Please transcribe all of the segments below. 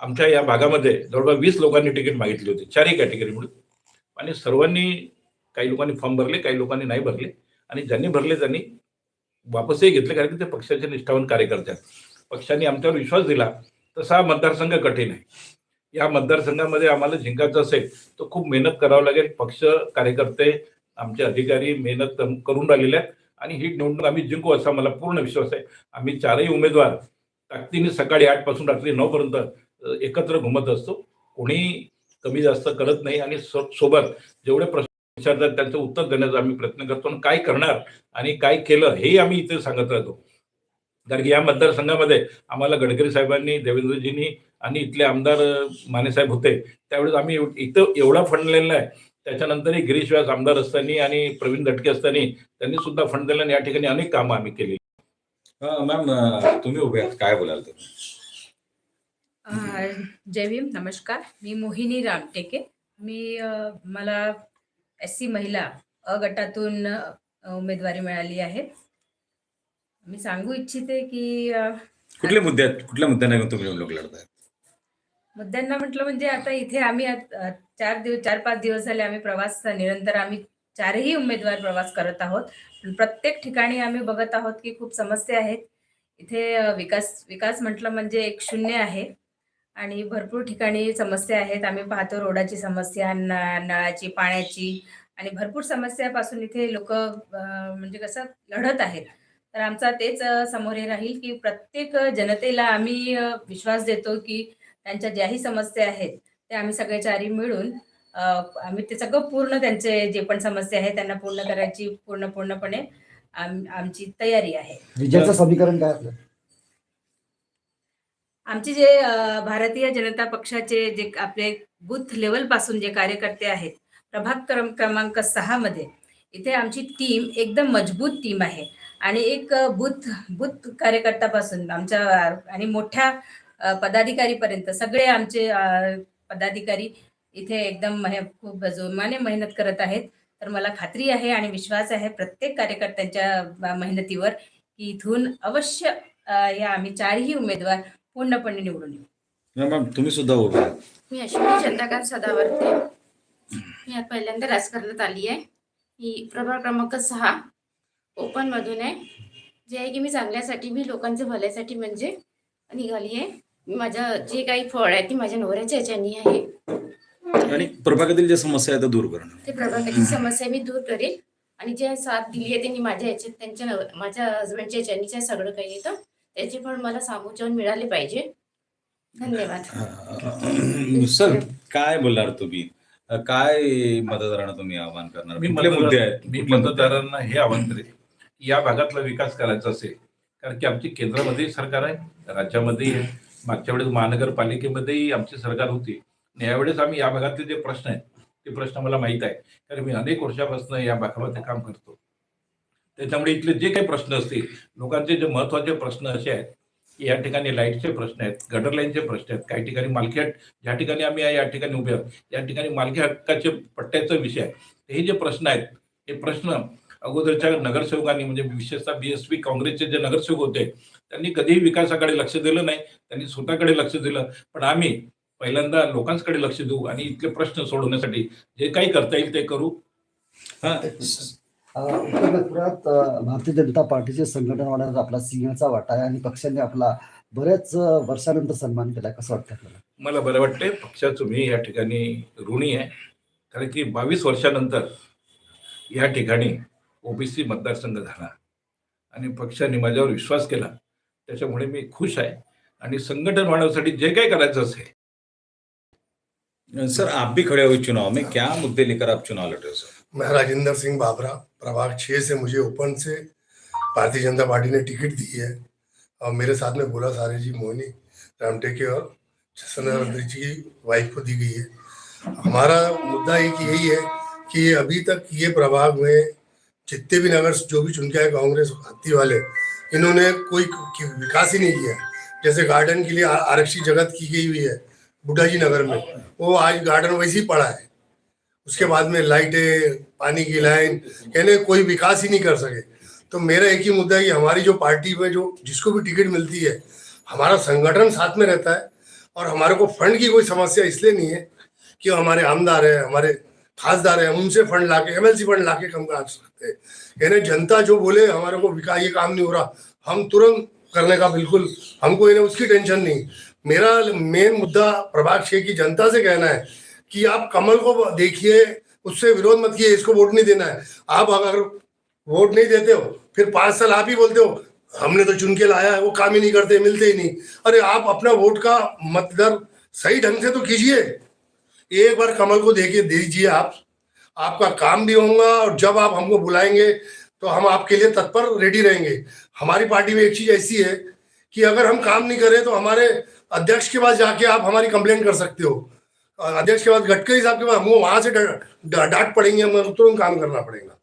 आमच्या या भागामध्ये जवळपास वीस लोकांनी तिकीट मागितली होती. चारही कॅटेगरी म्हणून आणि सर्वांनी काही लोकांनी फॉर्म भरले काही लोकांनी नाही भरले. आणि ज्यांनी भरले त्यांनी वापसही घेतले कारण की ते पक्षाचे निष्ठावान कार्यकर्ते आहेत. पक्षाने आमच्यावर विश्वास दिला तसा हा मतदारसंघ कठीण आहे. या मतदारसंघामध्ये आम्हाला जिंकायचं असेल तर खूप मेहनत करावं लागेल. पक्ष कार्यकर्ते आमचे अधिकारी मेहनत करून- राहिलेले आहेत. आणि ही निवडणूक आम्ही जिंकू असा मला पूर्ण विश्वास आहे. आम्ही चारही उमेदवार ताकदीने सकाळी आठपासून रात्री नऊपर्यंत एकत्र घुमत असतो. कोणी कमी जास्त करत नाही आणि सोबत जेवढे प्रश्न विचारतात त्यांचं उत्तर देण्याचा आम्ही प्रयत्न करतो आणि काय करणार आणि काय केलं हेही आम्ही इथे सांगत राहतो. कारण की या मतदारसंघामध्ये आम्हाला गडकरी साहेबांनी देवेंद्रजींनी आणि इथले आमदार मानेसाहेब होते. त्यावेळेस आम्ही इथं एवढा फंड आहे. त्याच्यानंतरही गिरीश व्यास आमदार असताना आणि प्रवीण दटके असताना त्यांनी सुद्धा फंड दिला आणि या ठिकाणी अनेक कामं आम्ही केली मॅम तुम्ही उभे आहात. काय बोलाल तुम्ही? जय भीम नमस्कार. मी मोहिनी रामटेके. मी मला एस सी महिला अ गटातून उमेदवारी मिळाली आहे. मी सांगू इच्छिते की अ, कुठले मुद्दे आहेत कुठल्या मुद्द्यांना तुम्ही निवडणूक लढताय? मुद्द्यांना म्हटलं म्हणजे आता इथे आम्ही चार दिवस चार पाच दिवस झाले आम्ही प्रवास निरंतर आम्ही चारही उमेदवार प्रवास करत आहोत. प्रत्येक ठिकाणी आम्ही बघत आहोत की खूप समस्या आहेत. इथे विकास विकास म्हटलं म्हणजे एक शून्य आहे. आणि भरपूर ठिकाणी समस्या आहेत. आम्ही पाहतो रोडाची समस्या नळाची पाण्याची आणि भरपूर समस्यापासून इथे लोक म्हणजे कसं लढत आहेत. तर आमचा तेच समोर हे राहील की प्रत्येक जनतेला आम्ही विश्वास देतो की त्यांच्या ज्याही समस्या आहेत त्या आम्ही सगळे चारी मिळून आम्ही ते सगळं पूर्ण त्यांचे जे पण समस्या आहेत त्यांना पूर्ण करायची पूर्ण पूर्णपणे आम- आमची तयारी आहे. विजयाचं समीकरण काय आपलं? आमचे जे भारतीय जनता पक्षाचे जे आपले बूथ लेवलपासून जे कार्यकर्ते आहेत प्रभाग क्रम क्रमांक सहा मध्ये इथे आमची टीम एकदम मजबूत टीम आहे. आणि एक बूथ बूथ कार्यकर्त्यापासून आमच्या आणि मोठ्या पदाधिकारीपर्यंत सगळे आमचे पदाधिकारी इथे एकदम खूप जोमाने मेहनत करत आहेत. तर मला खात्री आहे आणि विश्वास आहे प्रत्येक कार्यकर्त्यांच्या मेहनतीवर की इथून अवश्य या आम्ही चारही उमेदवार पूर्णपणे निवडून येऊ. मॅम तुम्ही सुद्धा उभे आहात मी अश्विनी चंद्रकांत सदावर्ते. मी पहिल्यांदा राजकारणात आली आहे. ही प्रभाग क्रमांक सहा ओपन मधून आहे. जे आहे की मी चांगल्यासाठी मी लोकांच्या भल्यासाठी म्हणजे निघाली आहे. माझं जे काही फळ आहे ती माझ्या नवऱ्याच्या याच्यानी आहे. आणि प्रभागातील ज्या समस्या आहेत त्या दूर करणं. ते प्रभागाची समस्या मी दूर करेल आणि जे साथ दिली आहे त्यांनी माझ्या याच्यात त्यांच्या नव- माझ्या हजबंडच्या याच्यानी जे सगळं काही येतं त्याचे फळ मला सामोचवून मिळाले पाहिजे. धन्यवाद. सर काय बोलणार तुम्ही? काय मतदारांना तुम्ही आवाहन करणार? मी मुद्दे आहेत? मी? मतदारांना हे आवाहन करेन. की या भागातला विकास करायचा असेल कारण की आमची केंद्रामध्येही सरकार आहे राज्यामध्येही आहे. मागच्या वेळेस महानगरपालिकेमध्येही आमची सरकार होती. आणि यावेळेस आम्ही या भागातले जे प्रश्न आहेत ते प्रश्न मला माहीत आहे. कारण मी अनेक वर्षापासून या भागामध्ये काम करतो. त्याच्यामुळे इथले जे काही प्रश्न असतील लोकांचे जे महत्त्वाचे प्रश्न असे आहेत की या ठिकाणी लाईटचे प्रश्न आहेत गटर लाईनचे प्रश्न आहेत काही ठिकाणी मालकी हक्क ज्या ठिकाणी आम्ही या ठिकाणी उभे आहोत या ठिकाणी मालकी हक्काचे पट्ट्याचा विषय आहे. हे जे प्रश्न आहेत हे प्रश्न अगोदरच्या नगरसेवकांनी म्हणजे विशेषतः बीएसपी काँग्रेसचे जे नगरसेवक होते त्यांनी कधीही विकासाकडे लक्ष दिलं नाही त्यांनी स्वतःकडे लक्ष दिलं पण आम्ही पहिल्यांदा लोकांकडे लक्ष देऊ आणि इथले प्रश्न सोडवण्यासाठी जे काही करता येईल ते करू. हा, उत्तर नागपुरात भारतीय जनता पार्टीचे संघटन वाढवण्यात आपला सिंहाचा वाटा आहे आणि पक्षाने आपला बऱ्याच वर्षानंतर सन्मान केला कसं वाटतं आपल्याला? मला बरं वाटतंय पक्षाचं मी या ठिकाणी ऋणी आहे. कारण की बावीस वर्षानंतर या ठिकाणी ओबीसी मतदारसंघ झाला. आणि पक्षाने माझ्यावर विश्वास केला. त्याच्यामुळे मी खुश आहे. आणि संघटन वाढवण्यासाठी जे काही करायचं असेल. सर आप भी खड़े हुए चुनाव में. क्या मुद्दे लेकर आप चुनाव लड़ रहे हो सर? मैं राजेंद्र सिंह बाबरा प्रभाग छः से मुझे ओपन से भारतीय जनता पार्टी ने टिकट दी है। और मेरे साथ में भोला सारे जी मोहनी रामटेके और चंद्र जी की वाइफ को दी गई है। हमारा मुद्दा एक यही है कि अभी तक ये प्रभाग में जितने भी नगर जो भी चुन के आए कांग्रेस हाथी वाले इन्होंने कोई विकास ही नहीं किया। जैसे गार्डन के लिए आरक्षित जगत की गई हुई है बुढ़ा जी नगर में वो आज गार्डन वैसे ही पड़ा है। उसके बाद में लाइटें, पानी की लाइन कहने कोई विकास ही नहीं कर सके। तो मेरा एक ही मुद्दा है कि हमारी जो पार्टी में जो जिसको भी टिकट मिलती है, हमारा संगठन साथ में रहता है और हमारे को फंड की कोई समस्या इसलिए नहीं है कि हमारे आमदार है, हमारे खासदार है उनसे फंड लाके, एमएलसी फंड लाके कम कर सकते हैं। यानी जनता जो बोले, हमारे को विकास, ये काम नहीं हो रहा, हम तुरंत करने का बिल्कुल, हमको उसकी टेंशन नहीं। मेरा मेन मुद्दा प्रभाग छे की जनता से कहना है कि आप कमल को देखिए, उससे विरोध मत किए, इसको वोट नहीं देना है। आप अगर वोट नहीं देते हो, फिर पाँच साल आप ही बोलते हो, हमने तो चुन के लाया है, वो काम ही नहीं करते, मिलते ही नहीं। अरे आप अपना वोट का मतदार सही ढंग से तो कीजिए। एक बार कमल को देखिए दीजिए आप, आपका काम भी होगा और जब आप हमको बुलाएँगे तो हम आपके लिए तत्पर रेडी रहेंगे। हमारी पार्टी में एक चीज़ ऐसी है कि अगर हम काम नहीं करें तो हमारे अध्यक्ष के पास जाके आप हमारी कंप्लेंट कर सकते हो। अध्यक्ष के बाद गडकरी साहब के पास हमको वहाँ से डांट पड़ेंगे, हमें तुरंत काम करना पड़ेगा।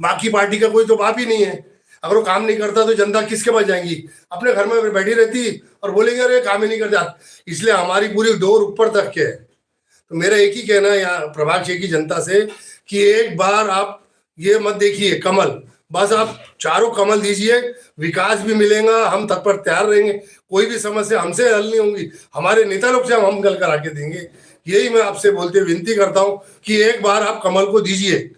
बाकी पार्टी का कोई तो बाप ही नहीं है। अगर वो काम नहीं करता तो जनता किसके पास जाएँगी? अपने घर में बैठी रहती और बोलेंगे, अरे, काम ही नहीं करते। इसलिए हमारी पूरी डोर ऊपर तक के है। तो मेरा एक ही कहना है यहाँ प्रभाग की जनता से कि एक बार आप ये मत देखिए, कमल। बस आप चारों कमल दीजिए विकास भी मिलेगा हम तत्पर तैयार रहेंगे कोई भी समस्या हमसे हल नहीं होंगी हमारे नेता लोग से हम हम हल करा के देंगे। यही मैं आपसे बोलते विनती करता हूँ कि एक बार आप कमल को दीजिए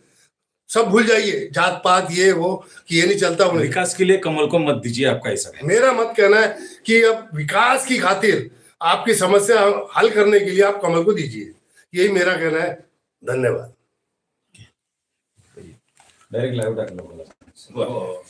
सब भूल जाइए जात पात ये वो कि ये नहीं चलता वो नहीं विकास के लिए कमल को मत दीजिए आपका ऐसा मेरा मत कहना है कि अब विकास की खातिर आपकी समस्या हल करने के लिए आप कमल को दीजिए। यही मेरा कहना है। धन्यवाद। Direct live Well,